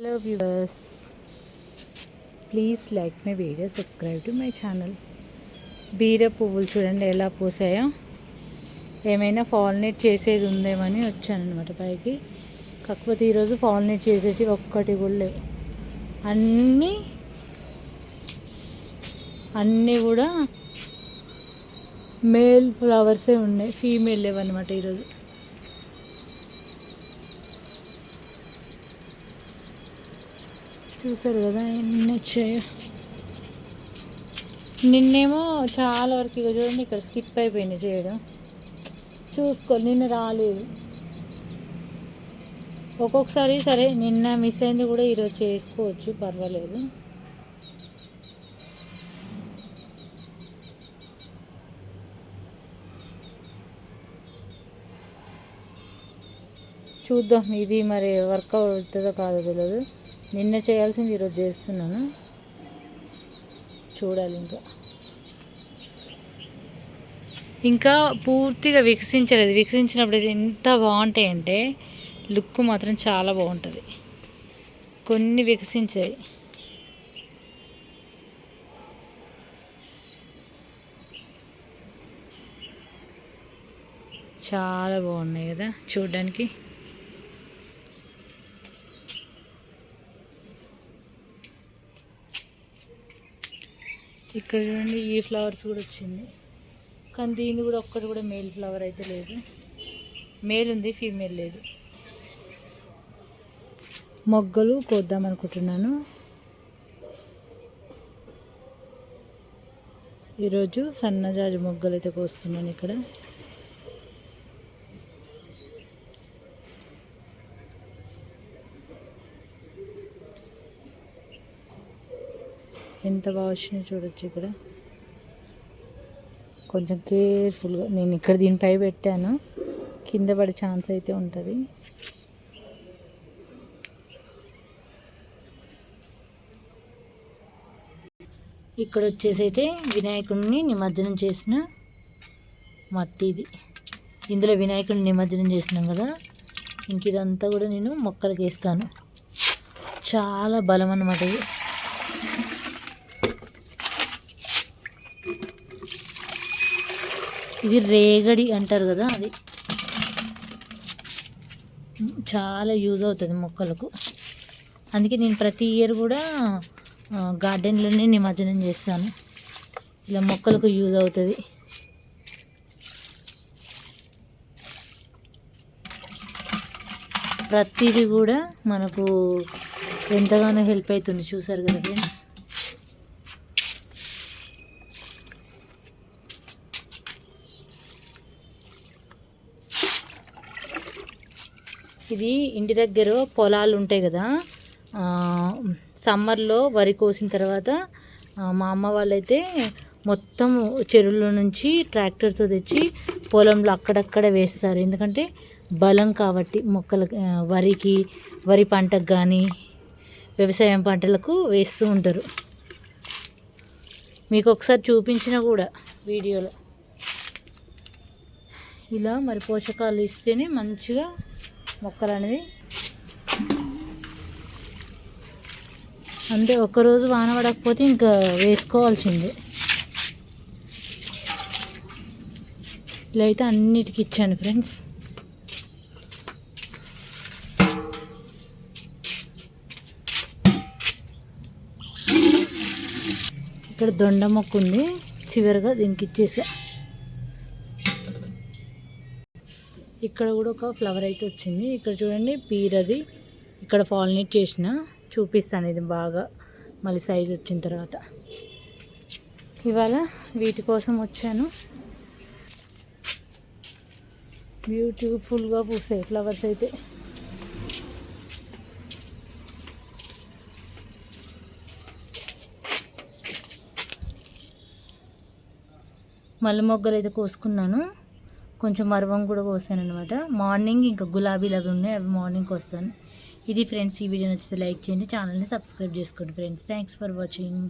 Hello viewers please like my video subscribe to my channel బీర పువ్వులు చూడండి ఎలా పూసాయో. ఏమైనా ఫాలినేట్ చేసేది ఉందేమని వచ్చానమాట పైకి. కాకపోతే ఈరోజు ఫాలినేట్ చేసేది ఒక్కటి కూడా లేవు. అన్నీ అన్నీ కూడా మేల్ ఫ్లవర్సే ఉన్నాయి ఫీమేల్ లేవన్నమాట ఈరోజు చూసారు కదా ఎన్ని వచ్చాయో నిన్నేమో చాలా వరకు ఇక చూడండి ఇక్కడ స్కిప్ అయిపోయింది చేయడం. చూసుకో నిన్న రాలేదు. ఒక్కొక్కసారి సరే నిన్న మిస్ అయింది కూడా ఈరోజు చేసుకోవచ్చు పర్వాలేదు. చూద్దాం ఇది మరి వర్క్ అవుతుందో కాదో తెలియదు నిన్న చేయాల్సింది ఈరోజు చేస్తున్నాను. చూడాలి ఇంకా. ఇంకా పూర్తిగా వికసించలేదు. వికసించినప్పుడు అయితే ఎంత బాగుంటాయి అంటే లుక్ మాత్రం చాలా బాగుంటుంది. కొన్ని వికసించాయి. చాలా బాగున్నాయి కదా చూడడానికి. ఇక్కడ చూడండి ఈ ఫ్లవర్స్ కూడా వచ్చింది. కానీ దీని కూడా ఒక్కటి కూడా మేల్ ఫ్లవర్ అయితే లేదు. మేల్ ఉంది ఫీమేల్ లేదు. మొగ్గలు కోద్దాం అనుకుంటున్నాను. ఈరోజు సన్నజాజి మొగ్గలు అయితే కోస్తున్నాను ఇక్కడ. ఎంత బాగా వచ్చినాయో చూడొచ్చు ఇక్కడ. కొంచెం కేర్ఫుల్గా నేను ఇక్కడ దీనిపై పెట్టాను. కింద పడే ఛాన్స్ అయితే ఉంటుంది. ఇక్కడ వచ్చేసి అయితే వినాయకుడిని నిమజ్జనం చేసిన మట్టి ఇది. ఇందులో వినాయకుడిని నిమజ్జనం చేసినాం కదా. ఇంక ఇదంతా కూడా నేను మొక్కలకి వేస్తాను. చాలా బలం అన్నమాట ఇది. ఇది రేగడి అంటారు కదా అది. చాలా యూజ్ అవుతుంది మొక్కలకు. అందుకే నేను ప్రతి ఇయర్ కూడా గార్డెన్లోనే నిమజ్జనం చేస్తాను. ఇలా మొక్కలకు యూజ్ అవుతుంది. ప్రతిదీ కూడా మనకు ఎంతగానో హెల్ప్ అవుతుంది. చూసారు కదా ఫ్రెండ్స్? ఇది ఇంటి దగ్గర పొలాలు ఉంటాయి కదా సమ్మర్లో వరి కోసిన తర్వాత మా అమ్మ వాళ్ళైతే మొత్తం చెరువుల నుంచి ట్రాక్టర్తో తెచ్చి పొలంలో అక్కడక్కడ వేస్తారు. ఎందుకంటే బలం కాబట్టి మొక్కల వరికి వరి పంటకు కానీ వ్యవసాయం పంటలకు వేస్తూ ఉంటారు. మీకు ఒకసారి చూపించిన కూడా వీడియోలో. ఇలా మరి పోషకాలు ఇస్తేనే మంచిగా మొక్కలు అనేది అంటే ఒక్కరోజు వాన పడకపోతే ఇంకా వేసుకోవాల్సిందే. ఇలా అయితే అన్నిటికి ఇచ్చాను ఫ్రెండ్స్. ఇక్కడ దొండ మొక్క ఉంది చివరిగా దీనికి ఇచ్చేసా. ఇక్కడ కూడా ఒక ఫ్లవర్ అయితే వచ్చింది. ఇక్కడ చూడండి పీరది ఇక్కడ ఫాలినేట్ చేసిన చూపిస్తాను ఇది బాగా. మళ్ళీ సైజ్ వచ్చిన తర్వాత. ఇవాళ వీటి కోసం వచ్చాను. బ్యూటిఫుల్గా పూసాయి ఫ్లవర్స్ అయితే. మల్లె మొగ్గలు అయితే కోసుకున్నాను. కొంచెం మరవం కూడా కోసాను అనమాట మార్నింగ్ ఇంకా గులాబీలు అవి ఉన్నాయి అవి మార్నింగ్ వస్తాను. ఇది ఫ్రెండ్స్ ఈ వీడియో నచ్చితే లైక్ చేయండి ఛానల్ని సబ్స్క్రైబ్ చేసుకోండి ఫ్రెండ్స్. Thanks for watching